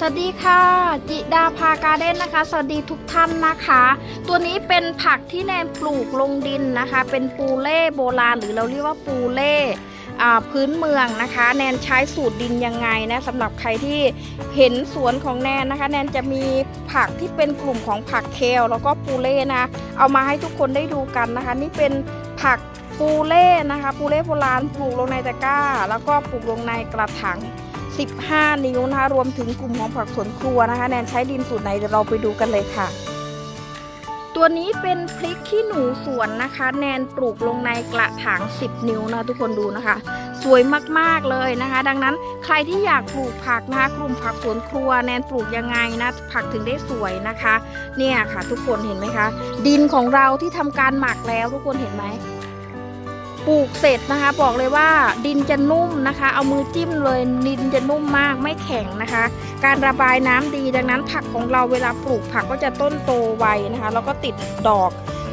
สวัสดีค่ะ จิดาพาการ์เด้นนะคะ สวัสดีทุกท่านนะคะ ตัวนี้เป็นผักที่แนนปลูกลงดินนะคะ เป็นปูเล่โบราณหรือเราเรียกว่าปูเล่พื้นเมืองนะคะ แนนใช้สูตรดินยังไงนะสำหรับใครที่เห็นสวนของแนนนะคะ แนนจะมีผักที่เป็นกลุ่มของผักเคลแล้วก็ปูเล่นะ เอามาให้ทุกคนได้ดูกันนะคะ นี่เป็นผักปูเล่นะคะ ปูเล่โบราณปลูกลงในตะกร้า แล้วก็ปลูกลงในกระถาง 15 นิ้วนะคะรวมถึงกลุ่มของผักสวนครัวนะคะ แนนใช้ดินสูตรไหนเดี๋ยวเราไปดูกันเลยค่ะ ตัวนี้เป็นพริกขี้หนูสวนนะคะ แนนปลูกลงในกระถาง 10 นิ้วนะทุกคนดูนะคะ สวยมากๆเลยนะคะ ดังนั้นใครที่อยากปลูกผักนะคะกลุ่มผักสวนครัว แนนปลูกยังไงนะผักถึงได้สวยนะคะ เนี่ยค่ะ ทุกคนเห็นไหมคะ ดินของเราที่ทำการหมักแล้วทุกคนเห็นไหม ปลูกเสร็จนะคะ บอกเลยว่าดินจะนุ่มนะคะ เอามือจิ้มเลยดินจะนุ่มมากไม่แข็งนะคะ การระบายน้ำดีดังนั้นผักของเราเวลาปลูกผักก็จะต้นโตไวนะคะแล้วก็ติดดอก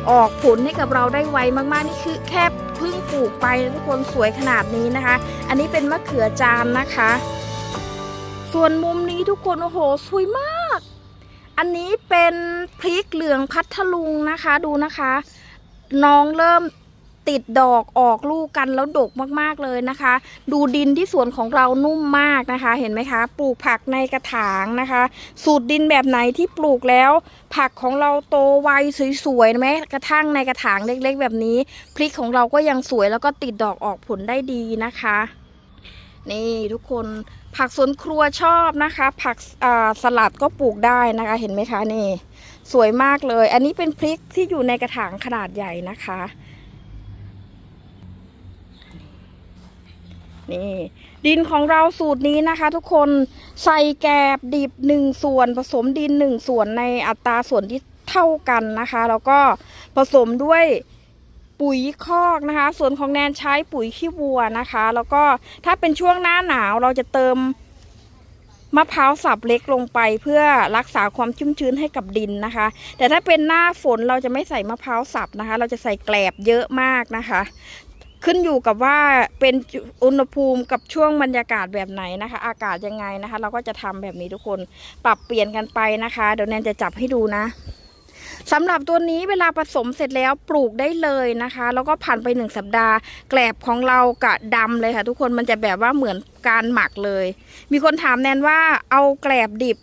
ออกผลให้กับเราได้ไวมากๆนี่คือแค่เพิ่งปลูกไปทุกคนสวยขนาดนี้นะคะ อันนี้เป็นมะเขือจานนะคะ ส่วนมุมนี้ทุกคนโอ้โหสวยมาก อันนี้เป็นพริกเหลืองพัทลุงนะคะดูนะคะ น้องเริ่ม ติดดอกออกลูกกันแล้วดกมากๆเลยนะคะ ดูดินที่สวนของเรานุ่มมากนะคะ เห็นไหมคะ ปลูกผักในกระถางนะคะ สูตรดินแบบไหนที่ปลูกแล้ว ผักของเราโตไวสวยๆไหมกระทั่งในกระถางเล็กๆ แบบนี้ พริกของเราก็ยังสวยแล้วก็ติดดอกออกผลได้ดีนะคะนี่ทุกคนผักสวนครัวชอบนะคะ ผักสลัดก็ปลูกได้นะคะ เห็นไหมคะนี่ สวยมากเลย อันนี้เป็นพริกที่อยู่ในกระถางขนาดใหญ่นะคะ นี่ดินของเราสูตรนี้นะคะ ทุกคนใส่แกบดิบหนึ่งส่วนผสมดินหนึ่งส่วนในอัตราส่วนที่เท่ากันนะคะ แล้วก็ผสมด้วยปุ๋ยคอกนะคะ ส่วนของแนนใช้ปุ๋ยขี้วัวนะคะ แล้วก็ถ้าเป็นช่วงหน้าหนาวเราจะเติมมะพร้าวสับเล็กลงไปเพื่อรักษาความชุ่มชื้นให้กับดินนะคะ แต่ถ้าเป็นหน้าฝนเราจะไม่ใส่มะพร้าวสับนะคะ เราจะใส่แกลบเยอะมากนะคะ ขึ้นอยู่กับว่าเป็นอุณหภูมิกับช่วงบรรยากาศแบบไหนนะคะ อากาศยังไงนะคะ เราก็จะทำแบบนี้ทุกคนปรับเปลี่ยนกันไปนะคะ เดี๋ยวแนนจะจับให้ดูนะสำหรับตัวนี้เวลาผสมเสร็จแล้วปลูกได้เลยนะคะ แล้วก็ผ่านไปหนึ่งสัปดาห์ แกลบของเรากะดำเลยค่ะ ทุกคนมันจะแบบว่าเหมือนการหมักเลย มีคนถามแนนว่าเอาแกลบดิบ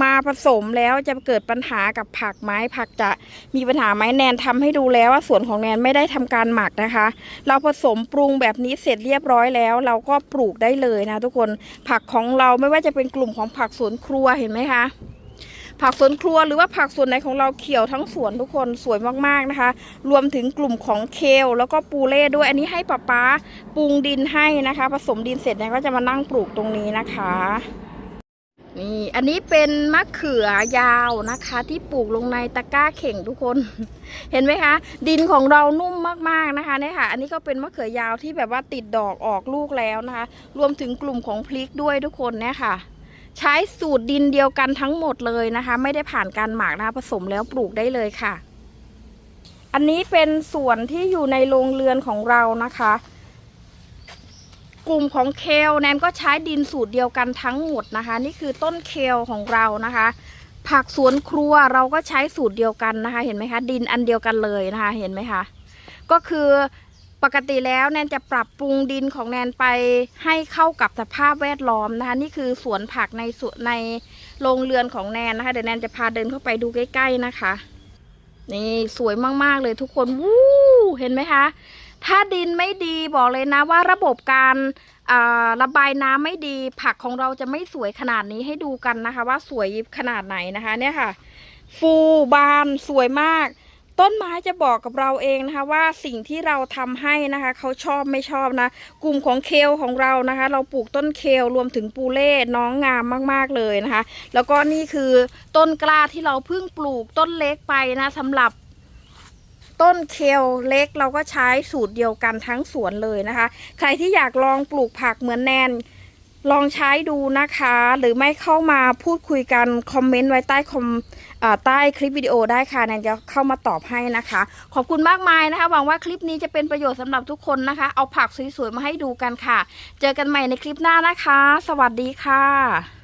มาผสมแล้วจะเกิดปัญหากับผักไหมผักจะมีปัญหาไหมแนนทำให้ดูแล้วว่าสวนของแนนไม่ได้ทำการหมักนะคะ เราผสมปรุงแบบนี้เสร็จเรียบร้อยแล้ว เราก็ปลูกได้เลยนะ ทุกคนผักของเราไม่ว่าจะเป็นกลุ่มของผักสวนครัวเห็นไหมคะผักสวนครัวหรือว่าผักสวนไหนของเราเขียวทั้งสวนทุกคนสวยมากๆนะคะ รวมถึงกลุ่มของเคลแล้วก็ปูเล่ด้วยอันนี้ให้ป้าป๊าปรุงดินให้นะคะ ผสมดินเสร็จเนี่ยก็จะมานั่งปลูกตรงนี้นะคะ นี่อันนี้เป็นมะเขือยาวนะคะ ที่ปลูกลงในตะกร้าเข่งทุกคน เห็นไหมคะ ดินของเรานุ่มมากๆนะคะเนี่ยค่ะ อันนี้ก็เป็นมะเขือยาวที่แบบว่าติดดอกออกลูกแล้วนะคะ รวมถึงกลุ่มของพริกด้วยทุกคนเนี่ยค่ะ ใช้สูตรดินเดียวกันทั้งหมดเลยนะคะ ไม่ได้ผ่านการหมักนะคะผสมแล้วปลูกได้เลยค่ะ อันนี้เป็นส่วนที่อยู่ในโรงเรือนของเรานะคะ กลุ่มของเคลแนนก็ใช้ดินสูตรเดียวกันทั้งหมดนะคะ นี่คือต้นเคลของเรานะคะ ผักสวนครัวเราก็ใช้สูตรเดียวกันนะคะ เห็นไหมคะ ดินอันเดียวกันเลยนะคะ เห็นไหมคะ ก็คือปกติแล้วแนนจะปรับปรุงดินของแนนไปให้เข้ากับสภาพแวดล้อมนะคะ นี่คือสวนผักในสวนในโรงเรือนของแนนนะคะ เดี๋ยวแนนจะพาเดินเข้าไปดูใกล้ ๆนะคะ นี่สวยมากๆเลยทุกคน วู้เห็นไหมคะ ถ้าดินไม่ดีบอกเลยนะว่าระบบการระบายน้ำไม่ดี ผักของเราจะไม่สวยขนาดนี้ให้ดูกันนะคะ ว่าสวยขนาดไหนนะคะเนี่ยค่ะ ฟูบานสวยมาก ต้นไม้จะบอกกับเราเองนะคะ ว่าสิ่งที่เราทำให้นะคะเขาชอบไม่ชอบนะ กลุ่มของเคลของเรานะคะ เราปลูกต้นเคลรวมถึงปูเล่น้องงามมาก ๆเลยนะคะ แล้วก็นี่คือต้นกล้าที่เราเพิ่งปลูกต้นเล็กไปนะสำหรับ ต้นเคลเล็กเราก็ใช้สูตรเดียวกันทั้งสวนเลยนะคะ ใครที่อยากลองปลูกผักเหมือนแนนลองใช้ดูนะคะ หรือไม่เข้ามาพูดคุยกันคอมเมนต์ไว้ใต้คอมอใต้คลิปวิดีโอได้ค่ะแนนจะเข้ามาตอบให้นะคะ ขอบคุณมากมายนะคะหวังว่าคลิปนี้จะเป็นประโยชน์สำหรับทุกคนนะคะ เอาผักสวยๆมาให้ดูกันค่ะ เจอกันใหม่ในคลิปหน้านะคะ สวัสดีค่ะ